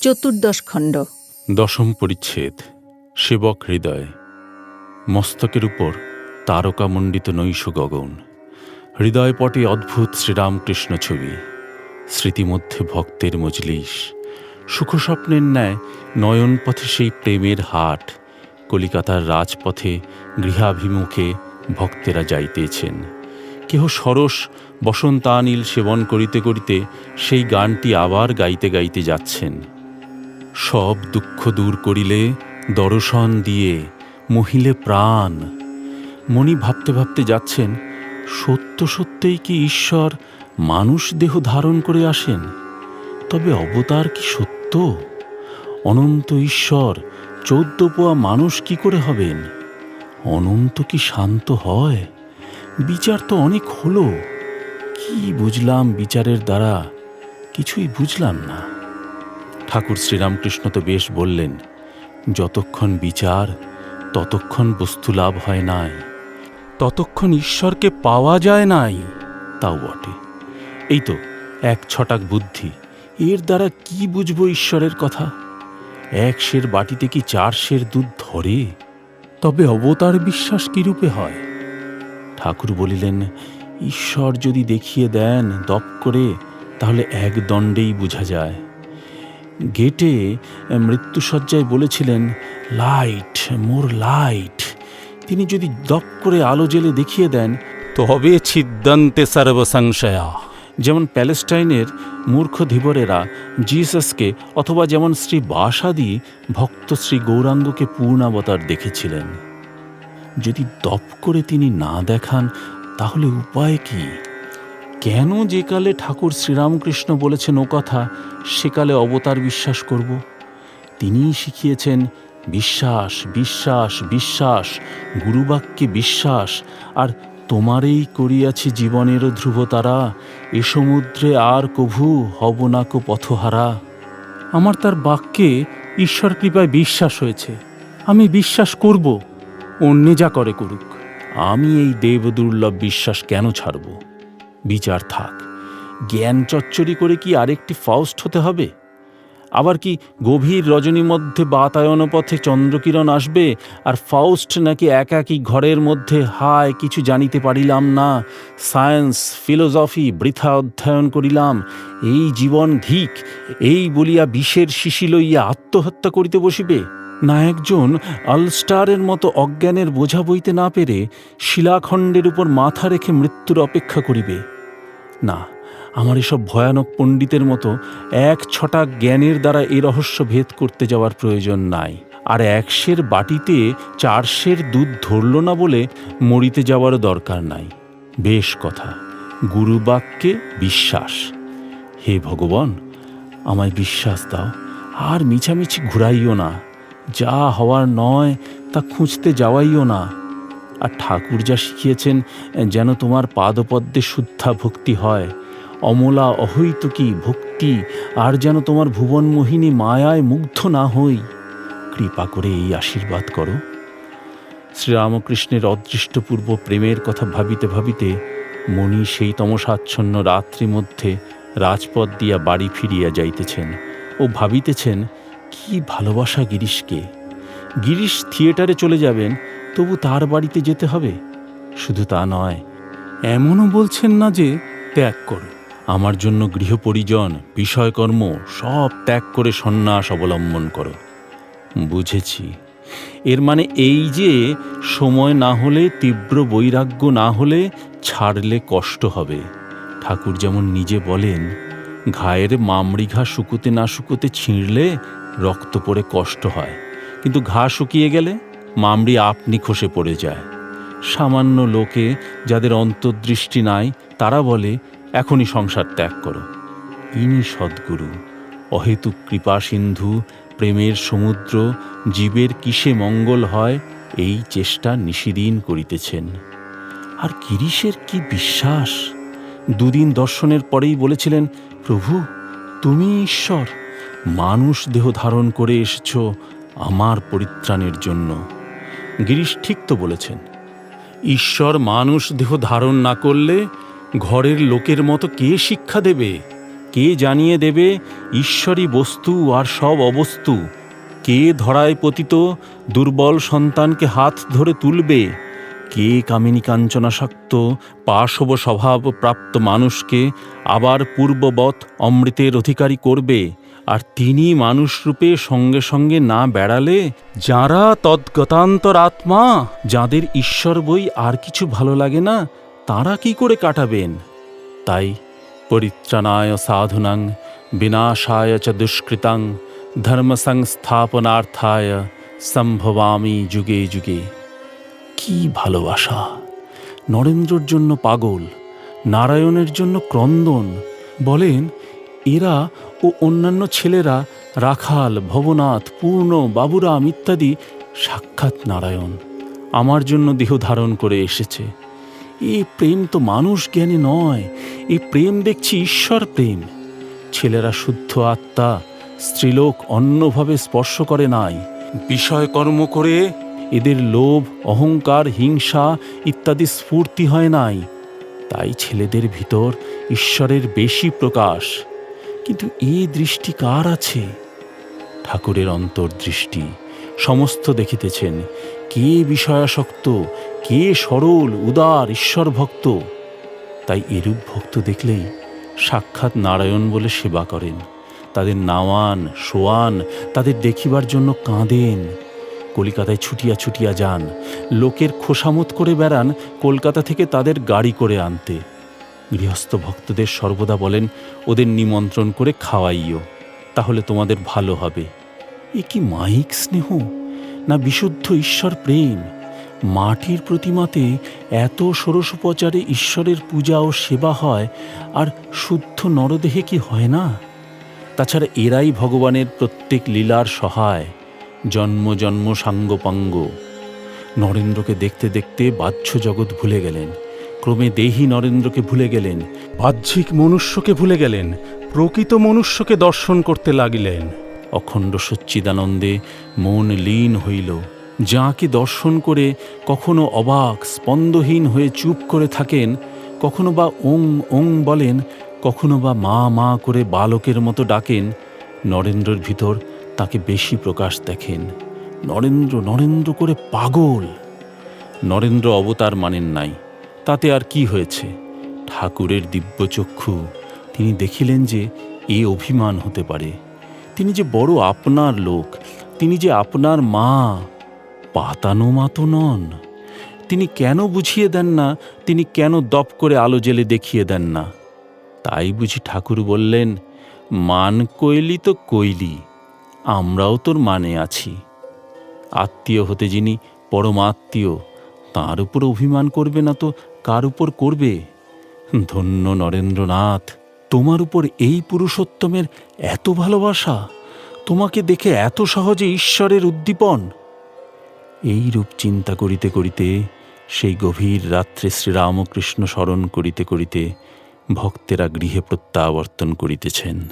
চতুর্দশ খণ্ড। দশম পরিচ্ছেদ, সেবক হৃদয়। মস্তকের উপর তারকামণ্ডিত নৈশ গগন। হৃদয়পটে অদ্ভুত শ্রীরামকৃষ্ণ ছবি। স্মৃতিমধ্যে ভক্তের মজলিস। সুখস্বপ্নের ন্যায় নয়নপথে সেই প্রেমের হাট। কলিকাতার রাজপথে গৃহাভিমুখে ভক্তেরা যাইতেছেন। কেহ সরস বসন্তানিল সেবন করিতে করিতে সেই গানটি আবার গাইতে গাইতে যাচ্ছেন। সব দুঃখ দূর করিলে দর্শন দিয়ে মহিলে প্রাণ। মণি ভাবতে ভাবতে যাচ্ছেন, সত্য সত্যই কি ঈশ্বর মানুষ দেহ ধারণ করে আসেন? তবে অবতার কি সত্য? অনন্ত ঈশ্বর, চোদ্দ পোয়া মানুষ কি করে হবেন? অনন্ত কি শান্ত হয়? বিচার তো অনেক হলো। কি বুঝলাম বিচারের দ্বারা? কিছুই বুঝলাম না। ঠাকুর শ্রীরামকৃষ্ণ তো বেশ বললেন, যতক্ষণ বিচার, ততক্ষণ বস্তু লাভ হয় নাই। ততক্ষণ ঈশ্বরকে পাওয়া যায় নাই। তাও বটে। এই তো এক ছটাক বুদ্ধি। এর দ্বারা কি বুঝব ঈশ্বরের কথা? এক সের বাটিতে কি চার সের দুধ ধরে? তবে অবতার বিশ্বাস কিরূপে হয়? ঠাকুর বলিলেন, ঈশ্বর যদি দেখিয়ে দেন দপ করে, তাহলে এক দণ্ডেই বোঝা যায়। গেটে মৃত্যুসজ্জায় বলেছিলেন লাইট মোর লাইট। তিনি যদি দপ করে আলো জেলে দেখিয়ে দেন তবে ছিদ্দান্তে সর্বসংশয়া। যেমন প্যালেস্টাইনের মূর্খ ধীবরেরা জিসাসকে অথবা যেমন শ্রী বাসাদি ভক্ত শ্রী গৌরাঙ্গকে পূর্ণাবতার দেখেছিলেন। যদি দপ করে তিনি না দেখান তাহলে উপায় কি? কেন যে কালে ঠাকুর শ্রীরামকৃষ্ণ বলেছেন ও কথা সেকালে অবতার বিশ্বাস করব। তিনিই শিখিয়েছেন, বিশ্বাস বিশ্বাস বিশ্বাস, গুরুবাক্যে বিশ্বাস, আর তোমারেই করিয়াছি জীবনের ধ্রুবতারা, এ সমুদ্রে আর কভু হব না কো পথহারা। আমার তার বাক্যে ঈশ্বর কৃপায় বিশ্বাস হয়েছে। আমি বিশ্বাস করব, অন্যে যা করে করুক। আমি এই দেবদুর্লভ বিশ্বাস কেন ছাড়ব? বিচার থাক। জ্ঞান চচ্চরি করে কি আরেকটি ফাউস্ট হতে হবে? আবার কি গভীর রজনী মধ্যে বাতায়ন পথে চন্দ্রকিরণ আসবে আর ফাউস্ট নাকি একাকী ঘরের মধ্যে হায় কিছু জানিতে পারিলাম না। সায়েন্স, ফিলোসফি, বৃথা অধ্যয়ন করিলাম। এই জীবন ধিক এই বলিয়া বিষের শিশি লইয়া আত্মহত্যা করিতে বসিবে? না একজন আলস্টারের মতো অজ্ঞানের বোঝা বইতে না পেরে শিলাখণ্ডের উপর মাথা রেখে মৃত্যুর অপেক্ষা করিবে। না, আমার এসব ভয়ানক পণ্ডিতের মতো এক ছটা জ্ঞানের দ্বারা এ রহস্য ভেদ করতে যাওয়ার প্রয়োজন নাই। আর একশের বাটিতে চারশের দুধ ধরল না বলে মরিতে যাওয়ারও দরকার নাই। বেশ কথা, গুরুবাক্যে বিশ্বাস। হে ভগবান, আমায় বিশ্বাস দাও, আর মিছামিছি ঘুরাইও না। যা হওয়ার নয়, তা খুঁজতে যাওয়াইও না। আর ঠাকুর যা শিখিয়েছেন, যেন তোমার পাদপদ্মে শুদ্ধা ভক্তি হয়। অমলা অহৈতুকী ভক্তি, আর যেন তোমার ভুবন মোহিনী মায়ায় মুগ্ধ না হই। কৃপা করে এই আশীর্বাদ করো। শ্রীরামকৃষ্ণের অদৃষ্টপূর্ব প্রেমের কথা ভাবিতে ভাবিতে মণি সেই তমসাচ্ছন্ন রাত্রি মধ্যে রাজপথ দিয়া বাড়ি ফিরিয়া যাইতেছেন ও ভাবিতেছেন কি ভালোবাসা গিরিশকে? গিরিশ থিয়েটারে চলে যাবেন, তবু তার বাড়িতে যেতে হবে? শুধু তা নয়, এমনও বলছেন না যে ত্যাগ করো। আমার জন্য গৃহপরিজন, বিষয়কর্ম, সব ত্যাগ করে সন্ন্যাস অবলম্বন করো। বুঝেছি। এর মানে এই যে সময় না হলে, তীব্র বৈরাগ্য না হলে ছাড়লে কষ্ট হবে। ঠাকুর যেমন নিজে বলেন ঘায়ের মামড়ি ঘা শুকুতে না শুকুতে ছিঁড়লে রক্ত পড়ে কষ্ট হয়। কিন্তু ঘা শুকিয়ে গেলে মামড়ি আপনি খসে পড়ে যায়। সামান্য লোকে যাদের অন্তর্দৃষ্টি নাই, তারা বলে, এখনই সংসার ত্যাগ করো। ইনি সদ্গুরু। অহেতুক কৃপা সিন্ধু, প্রেমের সমুদ্র, জীবের কিসে মঙ্গল হয়, এই চেষ্টা নিশিদিন করিতেছেন। আর গিরিশের কি বিশ্বাস? দুদিন দর্শনের পরেই বলেছিলেন প্রভু, তুমি ঈশ্বর। মানুষ দেহ ধারণ করে এসেছ আমার পরিত্রাণের জন্য। গিরিশ ঠিক তো বলেছেন, ঈশ্বর মানুষ দেহ ধারণ না করলে ঘরের লোকের মতো কে শিক্ষা দেবে? কে জানিয়ে দেবে ঈশ্বরই বস্তু আর সব অবস্তু? কে ধরায় পতিত দুর্বল সন্তানকে হাত ধরে তুলবে? কে কামিনী কাঞ্চনাসক্ত পাশব স্বভাব প্রাপ্ত মানুষকে আবার পূর্ববৎ অমৃতের অধিকারী করবে, আর তিনি মানুষরূপে সঙ্গে সঙ্গে না বেড়ালে যারা তদ্গতান্তর আত্মা, যাদের ঈশ্বর বই আর কিছু ভালো লাগে না, তারা কি করে কাটাবেন? তাই পরিত্রাণায় সাধুনাং, বিনাশায় চ দুষ্কৃতাং ধর্ম সংস্থাপনার্থায় সম্ভবামি যুগে যুগে। কি ভালোবাসা? নরেন্দ্রর জন্য পাগল, নারায়ণের জন্য ক্রন্দন, বলেন, এরা ও অন্যান্য ছেলেরা রাখাল, ভবনাথ, পূর্ণ, বাবুরাম ইত্যাদি সাক্ষাৎ নারায়ণ, আমার জন্য দেহ ধারণ করে এসেছে। এই প্রেম তো মানুষ জ্ঞানে নয়, এ প্রেম দেখছি ঈশ্বর প্রেম। ছেলেরা শুদ্ধ আত্মা, স্ত্রীলোক অন্যভাবে স্পর্শ করে নাই। বিষয় কর্ম করে এদের লোভ, অহংকার, হিংসা ইত্যাদি স্ফূর্তি হয় নাই। তাই ছেলেদের ভিতর ঈশ্বরের বেশি প্রকাশ। কিন্তু এই দৃষ্টি কার আছে? ঠাকুরের অন্তর্দৃষ্টি সমস্ত দেখিতেছেন। কে বিষয়াসক্ত, কে সরল, উদার ঈশ্বর ভক্ত তাই এরূপ ভক্ত দেখলেই সাক্ষাৎ নারায়ণ বলে সেবা করেন। তাদের নাওয়ান, শোয়ান, তাদের দেখিবার জন্য কাঁদেন। কলিকাতায় ছুটিয়া ছুটিয়া যান। লোকের খোসামত করে বেড়ান, কলকাতা থেকে তাদের গাড়ি করে আনতে। গৃহস্থ ভক্তদের সর্বদা বলেন, ওদের নিমন্ত্রণ করে খাওয়াইও, তাহলে তোমাদের ভালো হবে। এ কি মাইক স্নেহ, না বিশুদ্ধ ঈশ্বর প্রেম? মাটির প্রতিমাতে এত ষোড়শোপচারে ঈশ্বরের পূজা ও সেবা হয়, আর শুদ্ধ নরদেহে কি হয় না? তাছাড়া এরাই ভগবানের প্রত্যেক লীলার সহায়। জন্ম জন্ম সাঙ্গপাঙ্গ। নরেন্দ্রকে দেখতে দেখতে বাহ্য জগৎ ভুলে গেলেন। ক্রমে দেহি নরেন্দ্রকে ভুলে গেলেন। বাহ্যিক মনুষ্যকে ভুলে গেলেন। প্রকৃত মনুষ্যকে দর্শন করতে লাগিলেন। অখণ্ড সচ্চিদানন্দে মন লীন হইল। যাকে দর্শন করে কখনো অবাক, স্পন্দহীন হয়ে চুপ করে থাকেন, কখনো বা ওং ওং বলেন, কখনো বা মা মা করে বালকের মতো ডাকেন, নরেন্দ্রর ভিতর তাকে বেশি প্রকাশ দেখেন। নরেন্দ্র নরেন্দ্র করে পাগল। নরেন্দ্র অবতার মানেন নাই। তাতে আর কি হয়েছে? ঠাকুরের দিব্যচক্ষু। তিনি দেখিলেন যে এ অভিমান হতে পারে। তিনি যে বড় আপনার লোক, তিনি যে আপনার মা, পাতানো মা তো নন। তিনি কেন বুঝিয়ে দেন না, তিনি কেন দপ করে আলো জেলে দেখিয়ে দেন না? তাই বুঝি ঠাকুর বললেন, মান কইলি তো কইলি। আমরাও তোর মানে আছি। আত্মীয় হতে যিনি পরমাত্মীয় তার উপর অভিমান করবে না তো কার উপর করবে? ধন্য নরেন্দ্রনাথ, তোমার উপর এই পুরুষোত্তমের এত ভালোবাসা, তোমাকে দেখে এত সহজে ঈশ্বরের উদ্দীপন। এই রূপ চিন্তা করিতে করিতে, সেই গভীর রাত্রে শ্রীরামকৃষ্ণ স্মরণ করিতে করিতে ভক্তেরা গৃহে প্রত্যাবর্তন করিতেছেন।